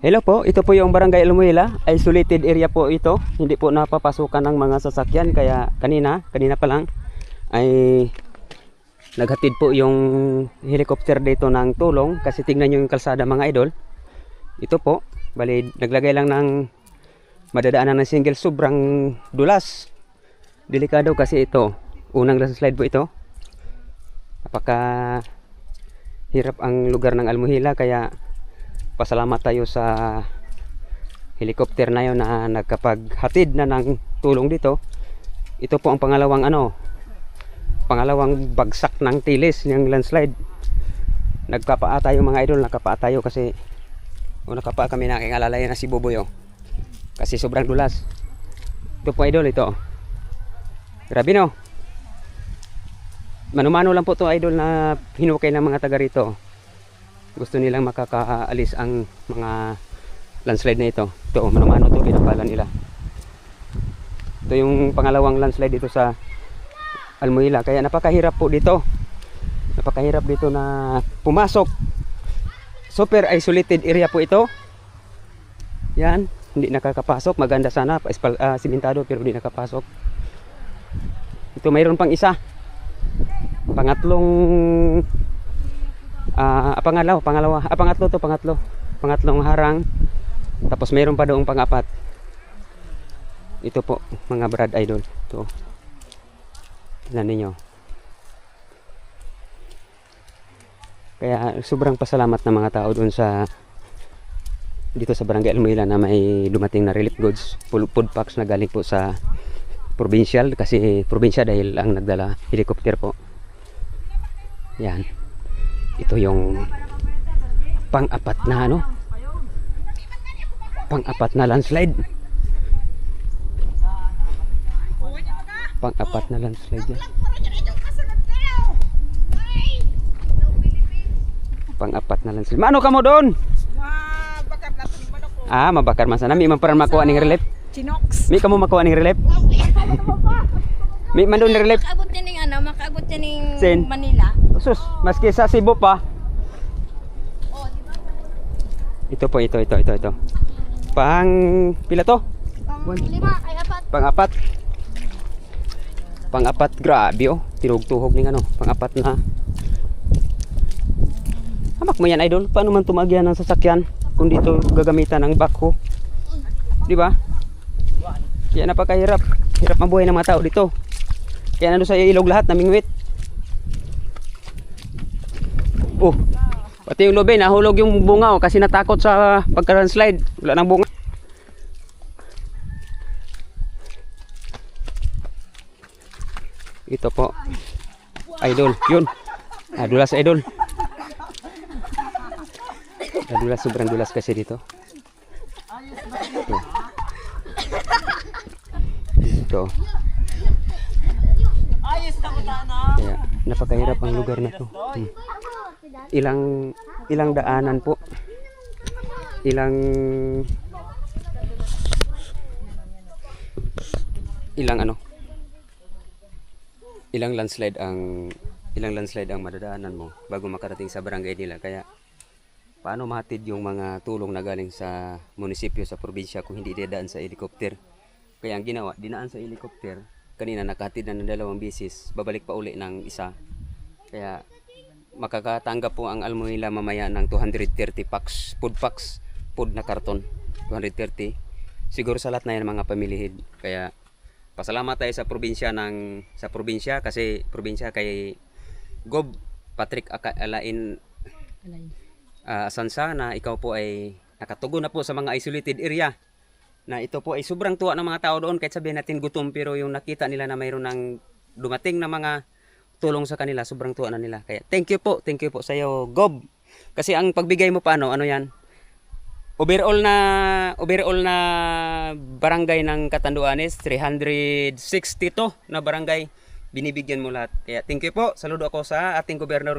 Hello po, ito po yung Barangay Almuela. Isolated area po ito. Hindi po napapasukan ng mga sasakyan kaya kanina, kanina pa lang ay naghatid po yung helicopter dito ng tulong kasi tingnan nyo yung kalsada mga idol. Ito po, bali naglagay lang ng madadaanan ng single sobrang dulas. Delikado kasi ito. Unang slide po ito. Napaka hirap ang lugar ng Almuhila kaya pasalamat tayo sa helicopter na yon na nagkapaghatid na ng tulong dito. Ito po ang pangalawang ano, pangalawang bagsak ng tilis ng landslide. Nagkapaa tayo mga idol, nakapaa tayo kasi o nakapaa kami na aking alalay na si Buboy oh. Kasi sobrang dulas. Ito po idol ito. Grabe no. Mano-mano lang po to idol na hinukay ng mga taga rito gusto nilang makakaalis ang mga landslide na ito. Ito, oh, mano-mano to, pinapala nila. Ito yung pangalawang landslide dito sa Almuila. Kaya napakahirap po dito. Napakahirap dito na pumasok. Super isolated area po ito. Yan, hindi nakakapasok. Maganda sana, espal, ah, simentado pero hindi nakapasok. Ito mayroon pang isa. Pangatlong Ah, ah, pangalaw, pangalawa, ah, pangatlo to, pangatlo. Pangatlong harang. Tapos mayroon pa doong pangapat. Ito po, mga brad idol. Ito. Tignan ninyo. Kaya sobrang pasalamat ng mga tao doon sa dito sa Barangay Almuila na may dumating na relief goods, food packs na galing po sa provincial kasi probinsya dahil ang nagdala helicopter po. Yan ito yung pang-apat na ano? Pang-apat na landslide. Pang-apat na landslide yan. Pang-apat na landslide. Mano ka mo doon? Ah mabakar man sana. Mi man para makuha ning relief. Chinox. mi kamo makuha ning relief mi man doon relief Makaabot din ng ano, makaabot din ng Sin? Manila. sus maski sa Cebu pa Oh, di ba? ito po ito ito ito ito pang pila to Pang lima, ay apat. Pang-apat. Pang-apat, grabe oh. Tinugtuhog ning ano, pang-apat na. Hamak mo yan idol, paano man tumagyan ng sasakyan kung dito gagamitan ng backhoe? Di ba? Kaya napakahirap. Hirap mabuhay ng mga tao dito. Kaya nando sa ilog lahat, namingwit. Oh, pati yung lobe, nahulog yung bunga oh, kasi natakot sa pagka-slide. Wala nang bunga. Ito po. Idol. Yun. Ah, dulas idol. Ah, dulas. Sobrang dulas kasi dito. Ito. Ito. Ayos na ko na. Kaya napakahirap ang lugar na to. Hmm. Ilang ilang daanan po. Ilang ilang ano? Ilang landslide ang ilang landslide ang madadaanan mo bago makarating sa barangay nila. Kaya paano mahatid yung mga tulong na galing sa munisipyo sa probinsya kung hindi dadaan sa helicopter? Kaya ang ginawa, dinaan sa helicopter, kanina nakahatid na ng dalawang bisis, babalik pa uli ng isa. Kaya makakatanggap po ang Almuhila mamaya ng 230 packs, food packs, food na karton, 230. Siguro sa lahat na yan mga pamilihid. Kaya pasalamat tayo sa probinsya ng sa probinsya kasi probinsya kay Gob Patrick Alain uh, Sansa na ikaw po ay nakatugon na po sa mga isolated area na ito po ay sobrang tuwa ng mga tao doon kahit sabihin natin gutom pero yung nakita nila na mayroon ng dumating na mga tulong sa kanila sobrang tuwa na nila. Kaya thank you po thank you po sa iyo Gob. Kasi ang pagbigay mo paano ano yan? Overall na overall na barangay ng Catanduanes 362 na barangay binibigyan mo lahat. Kaya thank you po saludo ako sa ating gobernador